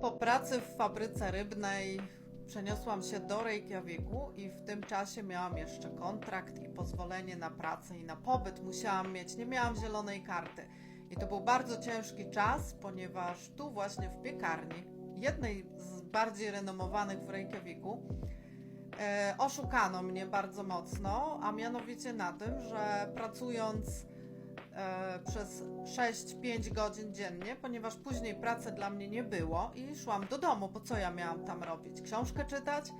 Po pracy w fabryce rybnej przeniosłam się do Reykjaviku i w tym czasie miałam jeszcze kontrakt i pozwolenie na pracę i na pobyt musiałam mieć. Nie miałam zielonej karty. I to był bardzo ciężki czas, ponieważ tu właśnie w piekarni, jednej z bardziej renomowanych w Reykjaviku, e, oszukano mnie bardzo mocno, a mianowicie na tym, że pracując przez 6-5 godzin dziennie, ponieważ później pracy dla mnie nie było i szłam do domu, bo co ja miałam tam robić? Książkę czytać?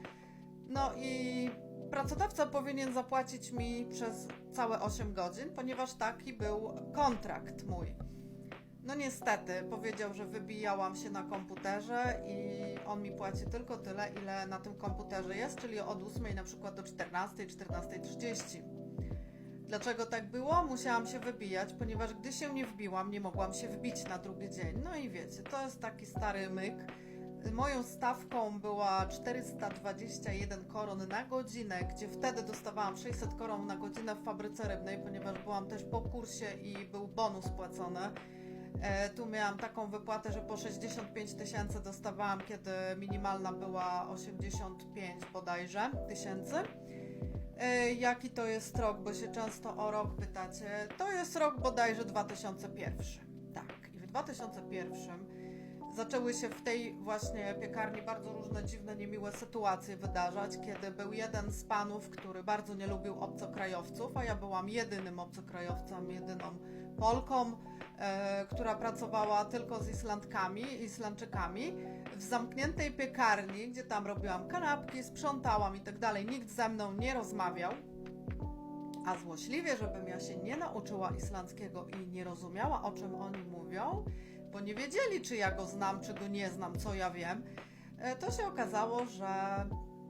No i pracodawca powinien zapłacić mi przez całe 8 godzin, ponieważ taki był kontrakt mój. No niestety, powiedział, że wybijałam się na komputerze i on mi płaci tylko tyle, ile na tym komputerze jest, czyli od 8 na przykład do 14, 14.30. Dlaczego tak było? Musiałam się wybijać, ponieważ gdy się nie wbiłam, nie mogłam się wbić na drugi dzień. No i wiecie, to jest taki stary myk. Moją stawką była 421 koron na godzinę, gdzie wtedy dostawałam 600 koron na godzinę w fabryce rybnej, ponieważ byłam też po kursie i był bonus płacony. E, tu miałam taką wypłatę, że po 65 tysięcy dostawałam, kiedy minimalna była 85 bodajże tysięcy. E, Jaki to jest rok, bo się często o rok pytacie. To jest rok bodajże 2001. Tak, i w 2001 zaczęły się w tej właśnie piekarni bardzo różne dziwne, niemiłe sytuacje wydarzać, kiedy był jeden z panów, który bardzo nie lubił obcokrajowców, a ja byłam jedynym obcokrajowcem, jedyną Polką, która pracowała tylko z Islandkami, Islandczykami, w zamkniętej piekarni, gdzie tam robiłam kanapki, sprzątałam i tak dalej. Nikt ze mną nie rozmawiał. A złośliwie, żebym ja się nie nauczyła islandzkiego i nie rozumiała, o czym oni mówią, bo nie wiedzieli, czy ja go znam, czy go nie znam, co ja wiem, e, to się okazało, że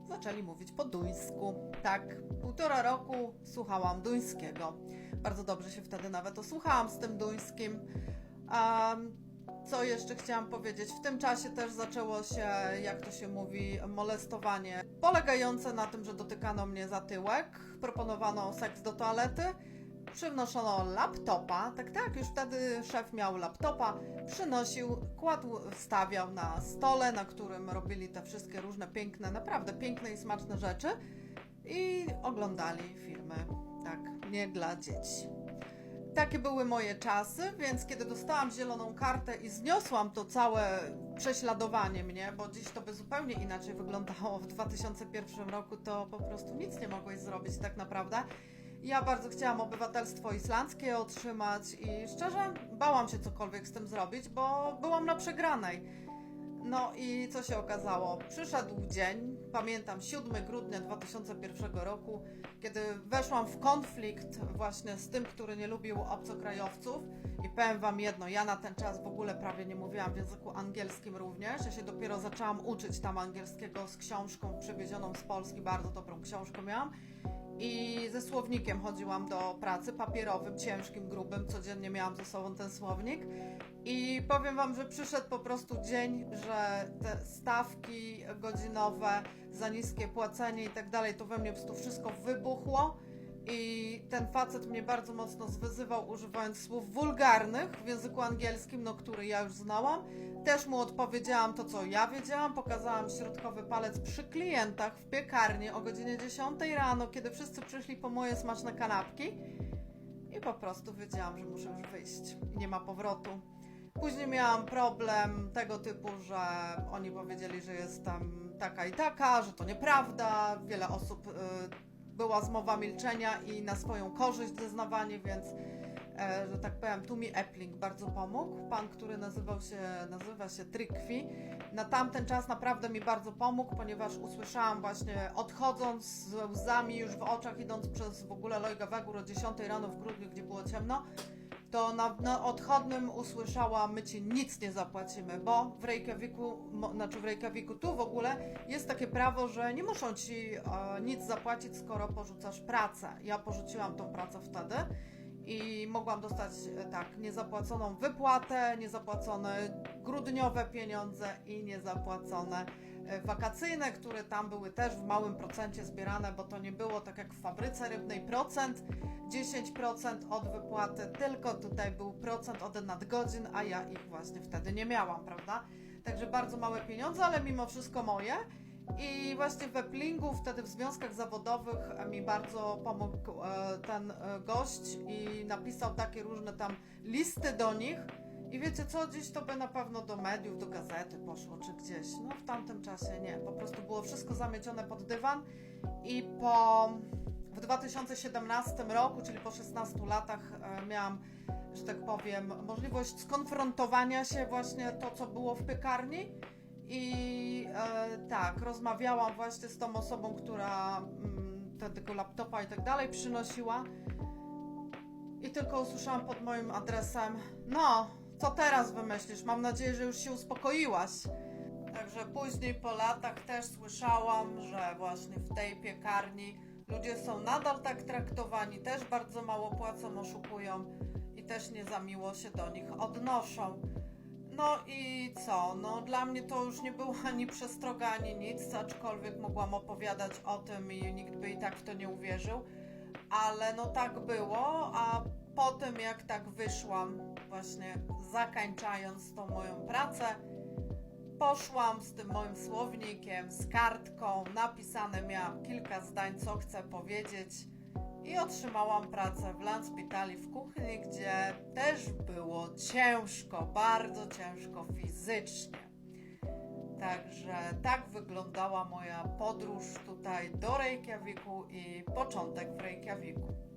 zaczęli mówić po duńsku. Tak, półtora roku słuchałam duńskiego. Bardzo dobrze się wtedy nawet osłuchałam z tym duńskim. Co jeszcze chciałam powiedzieć? W tym czasie też zaczęło się, jak to się mówi, molestowanie polegające na tym, że dotykano mnie za tyłek, proponowano seks do toalety, przynoszono laptopa, tak, tak, już wtedy szef miał laptopa, przynosił, kładł, stawiał na stole, na którym robili te wszystkie różne piękne, naprawdę piękne i smaczne rzeczy i oglądali filmy, tak, nie dla dzieci. Takie były moje czasy, więc kiedy dostałam zieloną kartę i zniosłam to całe prześladowanie mnie, bo dziś to by zupełnie inaczej wyglądało w 2001 roku, to po prostu nic nie mogłeś zrobić tak naprawdę. Ja bardzo chciałam obywatelstwo islandzkie otrzymać i szczerze bałam się cokolwiek z tym zrobić, bo byłam na przegranej. No i co się okazało? Przyszedł dzień, pamiętam 7 grudnia 2001 roku, kiedy weszłam w konflikt właśnie z tym, który nie lubił obcokrajowców. I powiem Wam jedno, ja na ten czas w ogóle prawie nie mówiłam w języku angielskim również. Ja się dopiero zaczęłam uczyć tam angielskiego z książką przywiezioną z Polski, bardzo dobrą książkę miałam. I ze słownikiem chodziłam do pracy, papierowym, ciężkim, grubym. Codziennie miałam ze sobą ten słownik. I powiem Wam, że przyszedł po prostu dzień, że te stawki godzinowe, za niskie płacenie i tak dalej, to we mnie po prostu wszystko wybuchło. I ten facet mnie bardzo mocno zwyzywał, używając słów wulgarnych w języku angielskim, no który ja już znałam. Też mu odpowiedziałam to, co ja wiedziałam. Pokazałam środkowy palec przy klientach w piekarni o godzinie 10 rano, kiedy wszyscy przyszli po moje smaczne kanapki. I po prostu wiedziałam, że muszę już wyjść nie ma powrotu. Później miałam problem tego typu, że oni powiedzieli, że jestem taka i taka, że to nieprawda. Wiele osób y, była zmowa milczenia i na swoją korzyść zeznawanie, więc e, że tak powiem, tu mi Epling bardzo pomógł. Pan, który nazywał się, nazywa się Trykwi. Na tamten czas naprawdę mi bardzo pomógł, ponieważ usłyszałam właśnie odchodząc z łzami już w oczach, idąc przez w ogóle Lojga Wegur o 10 rano w grudniu, gdzie było ciemno, to na, na odchodnym usłyszałam, my ci nic nie zapłacimy, bo w Reykjaviku, znaczy w Reykjaviku tu w ogóle jest takie prawo, że nie muszą ci e, nic zapłacić, skoro porzucasz pracę. Ja porzuciłam tą pracę wtedy i mogłam dostać e, tak niezapłaconą wypłatę, niezapłacone grudniowe pieniądze i niezapłacone e, wakacyjne, które tam były też w małym procencie zbierane, bo to nie było tak jak w fabryce rybnej procent, 10% od wypłaty, tylko tutaj był procent od nadgodzin, a ja ich właśnie wtedy nie miałam, prawda? Także bardzo małe pieniądze, ale mimo wszystko moje. I właśnie w Eplingu, wtedy w związkach zawodowych e, mi bardzo pomógł e, ten e, gość i napisał takie różne tam listy do nich. I wiecie co, dziś to by na pewno do mediów, do gazety poszło, czy gdzieś. No w tamtym czasie nie, po prostu było wszystko zamiecione pod dywan i po w 2017 roku, czyli po 16 latach miałam, że tak powiem, możliwość skonfrontowania się właśnie to, co było w piekarni i e, tak, rozmawiałam właśnie z tą osobą, która mm, te- tego laptopa i tak dalej przynosiła i tylko usłyszałam pod moim adresem, no, co teraz wymyślisz? Mam nadzieję, że już się uspokoiłaś. Także później po latach też słyszałam, że właśnie w tej piekarni ludzie są nadal tak traktowani, też bardzo mało płacą, oszukują i też nie za miło się do nich odnoszą. No i co? No dla mnie to już nie było ani przestroga, ani nic, aczkolwiek mogłam opowiadać o tym i nikt by i tak w to nie uwierzył. Ale no tak było, a potem jak tak wyszłam, właśnie zakańczając tą moją pracę, poszłam z tym moim słownikiem, z kartką, napisane miałam kilka zdań, co chcę powiedzieć i otrzymałam pracę w Landspitali w kuchni, gdzie też było ciężko, bardzo ciężko fizycznie. Także tak wyglądała moja podróż tutaj do Reykjaviku i początek w Reykjaviku.